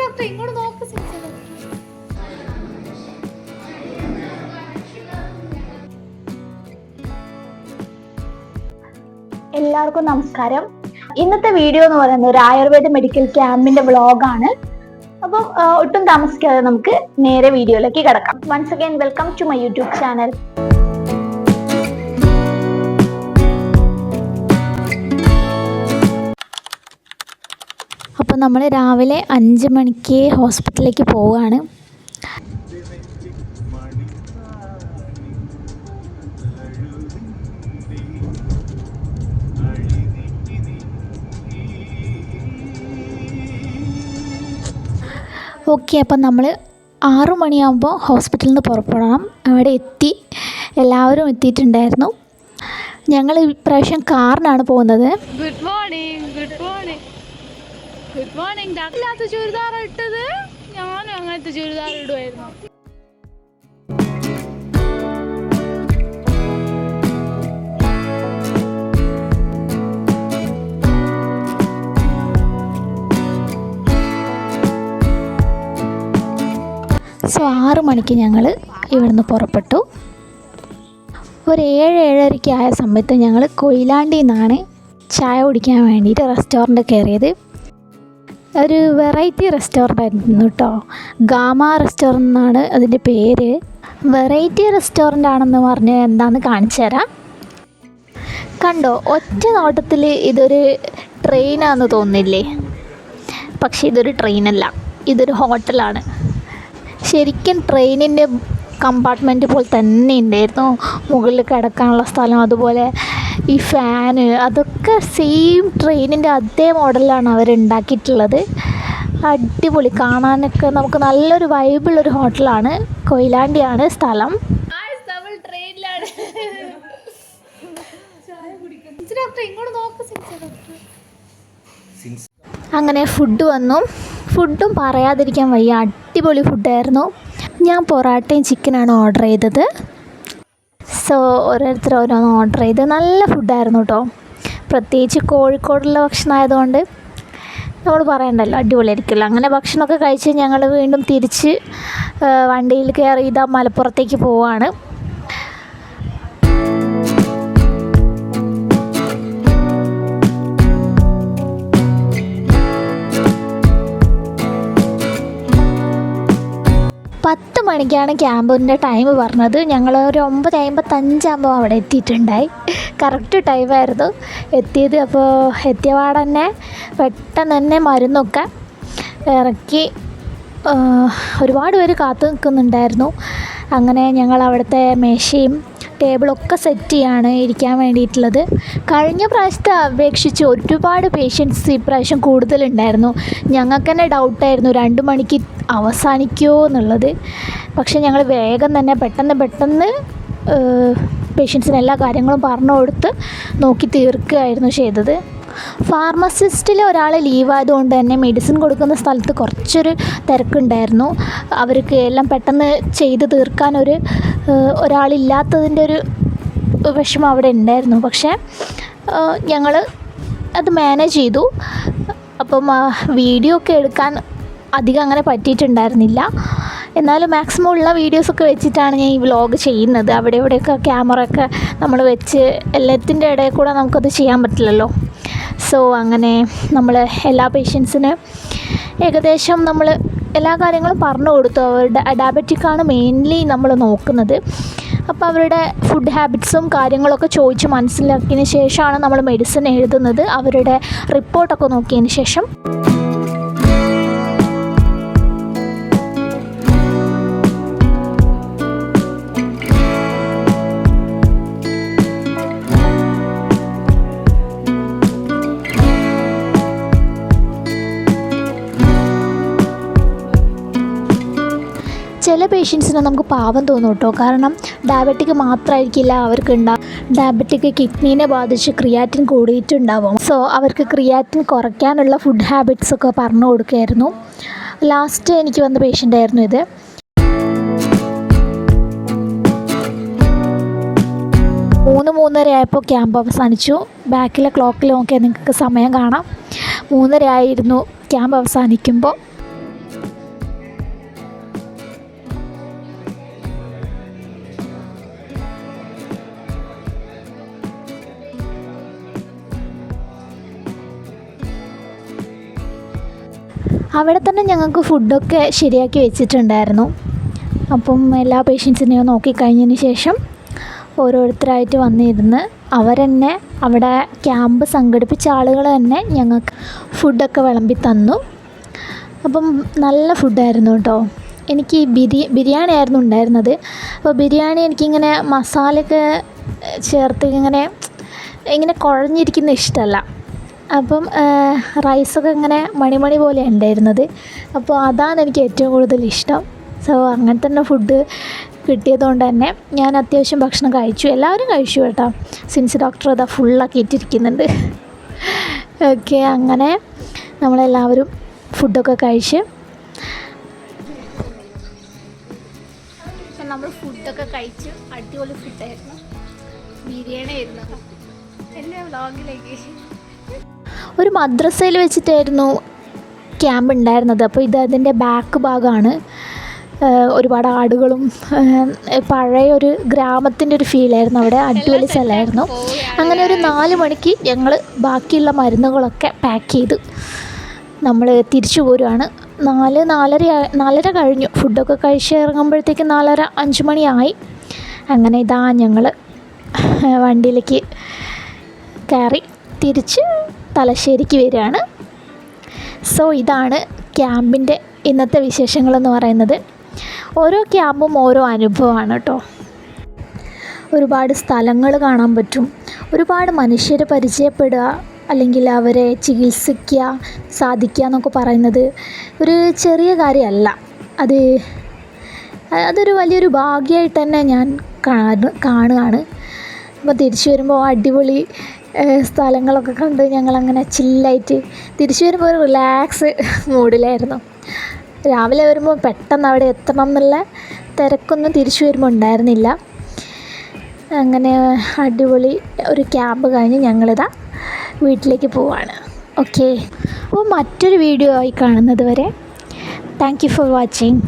Doctor ഇങ്ങോട്ട് നോക്ക് എല്ലാവർക്കും നമസ്കാരം. ഇന്നത്തെ വീഡിയോ എന്ന് പറയുന്നത് ഒരു ആയുർവേദ മെഡിക്കൽ ക്യാമ്പിന്റെ വ്ളോഗാണ് അപ്പം ഒട്ടും താമസിക്കാതെ നമുക്ക് നേരെ വീഡിയോയിലേക്ക് കിടക്കാം. Once again welcome to my YouTube channel അപ്പോൾ നമ്മൾ രാവിലെ അഞ്ച് മണിക്ക് ഹോസ്പിറ്റലിലേക്ക് പോവുകയാണ്. ഓക്കെ അപ്പം നമ്മൾ ആറു മണിയാകുമ്പോൾ ഹോസ്പിറ്റലിൽ നിന്ന് പുറപ്പെടണം. അവിടെ എത്തി എല്ലാവരും എത്തിയിട്ടുണ്ടായിരുന്നു. ഞങ്ങൾ ഇപ്രാവശ്യം കാറിനാണ് പോകുന്നത്. ഗുഡ് മോർണിംഗ് ഗുഡ് മോർണിംഗ് ഇല്ലാത്ത ചുരിദാർ ഇട്ടത്? ഞാനും അങ്ങനത്തെ ചുരിദാർ ഇടുമായിരുന്നു സോ ആറ് മണിക്ക് ഞങ്ങൾ ഇവിടുന്ന് പുറപ്പെട്ടു. ഒരു ഏഴ് ഏഴരയ്ക്ക് ആയ സമയത്ത് ഞങ്ങൾ കൊയിലാണ്ടിയിൽ ചായ കുടിക്കാൻ വേണ്ടിയിട്ട് റെസ്റ്റോറന്റ് കയറിയത്. ഒരു വെറൈറ്റി റെസ്റ്റോറന്റ് ആയിരുന്നു കേട്ടോ. ഗാമ റെസ്റ്റോറന്റ് എന്നാണ് അതിന്റെ പേര്. വെറൈറ്റി റെസ്റ്റോറന്റ് ആണെന്ന് പറഞ്ഞ് എന്താണെന്ന് കാണിച്ചു തരാം. കണ്ടോ ഒറ്റ നോട്ടത്തിൽ ഇതൊരു ട്രെയിനാന്ന് തോന്നില്ലേ പക്ഷേ ഇതൊരു ട്രെയിനല്ല ഇതൊരു ഹോട്ടലാണ്. ശരിക്കും ട്രെയിനിന്റെ കമ്പാർട്ട്മെന്റ് പോലെ തന്നെ ഉണ്ടായിരുന്നു. മുകളിൽ കിടക്കാനുള്ള സ്ഥലം അതുപോലെ ഈ ഫാന് അതൊക്കെ സെയിം ട്രെയിനിന്റെ അതേ മോഡലാണ് അവർ ഉണ്ടാക്കിയിട്ടുള്ളത് അടിപൊളി. കാണാനൊക്കെ നമുക്ക് നല്ലൊരു വൈബുള്ളൊരു ഹോട്ടലാണ് കൊയിലാണ്ടിയാണ് സ്ഥലം. ട്രെയിനിലാണ് ഇങ്ങോട്ട് നോക്ക് അങ്ങനെ ഫുഡ് വന്നു. ഫുഡും പറയാതിരിക്കാൻ വയ്യ. അടിപൊളി ഫുഡായിരുന്നു ഞാൻ പൊറാട്ടയും ചിക്കനാണ് ഓർഡർ ചെയ്തത്. സോ ഓരോരുത്തർ ഓരോന്ന് ഓർഡർ ചെയ്ത് നല്ല ഫുഡായിരുന്നു കേട്ടോ പ്രത്യേകിച്ച് കോഴിക്കോടുള്ള ഭക്ഷണമായതുകൊണ്ട് നമ്മൾ പറയണ്ടല്ലോ അടിപൊളിയായിരിക്കുമല്ലോ. അങ്ങനെ ഭക്ഷണമൊക്കെ കഴിച്ച് ഞങ്ങൾ വീണ്ടും തിരിച്ച് വണ്ടിയിൽ കയറി ഇതാ മലപ്പുറത്തേക്ക് പോവാണ്. മണിക്കാണ് ക്യാമ്പിന്റെ ടൈം പറഞ്ഞത്. ഞങ്ങൾ ഒരു ഒമ്പത് അമ്പത്തഞ്ചാകുമ്പോൾ അവിടെ എത്തിയിട്ടുണ്ടായി. കറക്റ്റ് ടൈമായിരുന്നു എത്തിയത് അപ്പോൾ എത്തിയ പാടെ തന്നെ പെട്ടെന്ന് തന്നെ മരുന്നൊക്കെ ഇറക്കി ഒരുപാട് പേര് കാത്തു നിൽക്കുന്നുണ്ടായിരുന്നു. അങ്ങനെ ഞങ്ങൾ അവിടുത്തെ മേശയും ടേബിളൊക്കെ സെറ്റ് ചെയ്യാണ് ഇരിക്കാൻ വേണ്ടിയിട്ടുള്ളത്. കഴിഞ്ഞ പ്രാവശ്യത്തെ അപേക്ഷിച്ച് ഒരുപാട് പേഷ്യൻസ് ഇപ്രാവശ്യം കൂടുതലുണ്ടായിരുന്നു. ഞങ്ങൾക്ക് തന്നെ ഡൗട്ടായിരുന്നു രണ്ട് മണിക്ക് അവസാനിക്കുമോ എന്നുള്ളത്. പക്ഷേ ഞങ്ങൾ വേഗം തന്നെ പെട്ടെന്ന് പെട്ടെന്ന് പേഷ്യൻസിന് എല്ലാ കാര്യങ്ങളും പറഞ്ഞു കൊടുത്ത് നോക്കി തീർക്കുകയായിരുന്നു ചെയ്തത്. ഫാർമസിസ്റ്റിൽ ഒരാൾ ലീവായതുകൊണ്ട് തന്നെ മെഡിസിൻ കൊടുക്കുന്ന സ്ഥലത്ത് കുറച്ചൊരു തിരക്കുണ്ടായിരുന്നു. അവർക്ക് എല്ലാം പെട്ടെന്ന് ചെയ്ത് തീർക്കാൻ ഒരു ഒരാളില്ലാത്തതിന്റെ ഒരു വിഷമം അവിടെ ഉണ്ടായിരുന്നു. പക്ഷേ ഞങ്ങൾ അത് മാനേജ് ചെയ്തു. അപ്പം വീഡിയോ ഒക്കെ എടുക്കാൻ അധികം അങ്ങനെ പറ്റിയിട്ടുണ്ടായിരുന്നില്ല. എന്നാലും മാക്സിമം ഉള്ള വീഡിയോസൊക്കെ വെച്ചിട്ടാണ് ഞാൻ ഈ വ്ലോഗ് ചെയ്യുന്നത്. അവിടെ ഇവിടെയൊക്കെ ക്യാമറ ഒക്കെ നമ്മൾ വെച്ച് എല്ലാത്തിന്റെ ഇടയിൽ കൂടെ നമുക്കത് ചെയ്യാൻ പറ്റില്ലല്ലോ. സോ അങ്ങനെ നമ്മൾ എല്ലാ പേഷ്യൻസിന് ഏകദേശം നമ്മൾ എല്ലാ കാര്യങ്ങളും പറഞ്ഞു കൊടുത്തു. അവരുടെ ഡയബറ്റിക്കാണ് മെയിൻലി നമ്മൾ നോക്കുന്നത്. അപ്പോൾ അവരുടെ ഫുഡ് ഹാബിറ്റ്സും കാര്യങ്ങളൊക്കെ ചോദിച്ച് മനസ്സിലാക്കിയതിന് ശേഷമാണ് നമ്മൾ മെഡിസിൻ എഴുതുന്നത്. അവരുടെ റിപ്പോർട്ടൊക്കെ നോക്കിയതിന് ശേഷം. ചില പേഷ്യൻസിന് നമുക്ക് പാവം തോന്നും കേട്ടോ. കാരണം ഡയബറ്റിക് മാത്രമായിരിക്കില്ല അവർക്ക് ഉണ്ടാവും ഡയബറ്റിക് കിഡ്നീനെ ബാധിച്ച് ക്രിയാറ്റിൻ കൂടിയിട്ടുണ്ടാവും. സോ അവർക്ക് ക്രിയാറ്റിൻ കുറയ്ക്കാനുള്ള ഫുഡ് ഹാബിറ്റ്സ് ഒക്കെ പറഞ്ഞു കൊടുക്കുകയായിരുന്നു. ലാസ്റ്റ് എനിക്ക് വന്ന പേഷ്യന്റ് ആയിരുന്നു ഇത്. മൂന്ന് മൂന്നര ആയപ്പോൾ ക്യാമ്പ് അവസാനിച്ചു. ബാക്കിലെ ക്ലോക്കിൽ നോക്കിയാൽ നിങ്ങൾക്ക് സമയം കാണാം. മൂന്നര ആയിരുന്നു ക്യാമ്പ് അവസാനിക്കുമ്പോൾ അവിടെ തന്നെ ഞങ്ങൾക്ക് ഫുഡൊക്കെ ശരിയാക്കി വെച്ചിട്ടുണ്ടായിരുന്നു. അപ്പം എല്ലാ പേഷ്യൻസിനെയും നോക്കിക്കഴിഞ്ഞതിന് ശേഷം ഓരോരുത്തരായിട്ട് വന്നിരുന്ന് അവരെന്നെ അവിടെ ക്യാമ്പ് സംഘടിപ്പിച്ച ആളുകൾ തന്നെ ഞങ്ങൾക്ക് ഫുഡൊക്കെ വിളമ്പി തന്നു. അപ്പം നല്ല ഫുഡായിരുന്നു കേട്ടോ. എനിക്ക് ബിരി ബിരിയാണി ആയിരുന്നു ഉണ്ടായിരുന്നത്. അപ്പോൾ ബിരിയാണി എനിക്കിങ്ങനെ മസാലയൊക്കെ ചേർത്ത് ഇങ്ങനെ ഇങ്ങനെ കുഴഞ്ഞിരിക്കുന്ന ഇഷ്ടമല്ല. അപ്പം റൈസൊക്കെ ഇങ്ങനെ മണിമണി പോലെ ഉണ്ടായിരുന്നത്. അപ്പോൾ അതാണ് എനിക്ക് ഏറ്റവും കൂടുതൽ ഇഷ്ടം. സോ അങ്ങനെ തന്നെ ഫുഡ് കിട്ടിയതുകൊണ്ട് തന്നെ ഞാൻ അത്യാവശ്യം ഭക്ഷണം കഴിച്ചു. എല്ലാവരും കഴിച്ചു കേട്ടോ. സിൻസ് ഡോക്ടർ അതാ ഫുള്ളാക്കി ഇട്ടിരിക്കുന്നുണ്ട്. ഓക്കെ അങ്ങനെ നമ്മളെല്ലാവരും ഫുഡൊക്കെ കഴിച്ച്. നമ്മൾ ഫുഡൊക്കെ കഴിച്ച് അടിപൊളി ഫുഡായിരുന്നു. ബിരിയാണി ആയിരുന്നു എന്റെ വ്ളോഗിലേക്ക് ഒരു മദ്രസയിൽ വെച്ചിട്ടായിരുന്നു ക്യാമ്പ് ഉണ്ടായിരുന്നത്. അപ്പോൾ ഇത് അതിന്റെ ബാക്ക് ഭാഗമാണ്. ഒരുപാട് ആടുകളും പഴയ ഒരു ഗ്രാമത്തിന്റെ ഒരു ഫീലായിരുന്നു അവിടെ. അടിപൊളി സ്ഥലമായിരുന്നു. അങ്ങനെ ഒരു നാല് മണിക്ക് ഞങ്ങൾ ബാക്കിയുള്ള മരുന്നുകളൊക്കെ പാക്ക് ചെയ്തു നമ്മൾ തിരിച്ചു പോരുവാണ്. നാല് നാലര നാലര കഴിഞ്ഞു. ഫുഡൊക്കെ കഴിച്ച് ഇറങ്ങുമ്പോഴത്തേക്ക് നാലര അഞ്ച് മണിയായി. അങ്ങനെ ഇതാ ഞങ്ങൾ വണ്ടിയിലേക്ക് കയറി തിരിച്ച് തലശ്ശേരിക്ക് വരികയാണ്. സോ ഇതാണ് ക്യാമ്പിന്റെ ഇന്നത്തെ വിശേഷങ്ങളെന്ന് പറയുന്നത്. ഓരോ ക്യാമ്പും ഓരോ അനുഭവമാണ് കേട്ടോ. ഒരുപാട് സ്ഥലങ്ങൾ കാണാൻ പറ്റും. ഒരുപാട് മനുഷ്യരെ പരിചയപ്പെടുക അല്ലെങ്കിൽ അവരെ ചികിത്സിക്കുക സാധിക്കുക എന്നൊക്കെ പറയുന്നത് ഒരു ചെറിയ കാര്യമല്ല. അത് അതൊരു വലിയൊരു ഭാഗ്യമായിട്ട് തന്നെ ഞാൻ കാണു കാണുകയാണ്. അപ്പോൾ തിരിച്ചു വരുമ്പോൾ അടിപൊളി സ്ഥലങ്ങളൊക്കെ കണ്ട് ഞങ്ങളങ്ങനെ ചില്ലായിട്ട് തിരിച്ചു വരുമ്പോൾ ഒരു റിലാക്സ് മൂഡിലായിരുന്നു. രാവിലെ വരുമ്പോൾ പെട്ടെന്ന് അവിടെ എത്തണം എന്നുള്ള തിരക്കൊന്നും തിരിച്ചു വരുമ്പോൾ ഉണ്ടായിരുന്നില്ല. അങ്ങനെ അടിപൊളി ഒരു ക്യാമ്പ് കഴിഞ്ഞ് ഞങ്ങളിതാ വീട്ടിലേക്ക് പോവാണ്. ഓക്കെ അപ്പോൾ മറ്റൊരു വീഡിയോ ആയി കാണുന്നത് വരെ താങ്ക് യു ഫോർ വാച്ചിങ്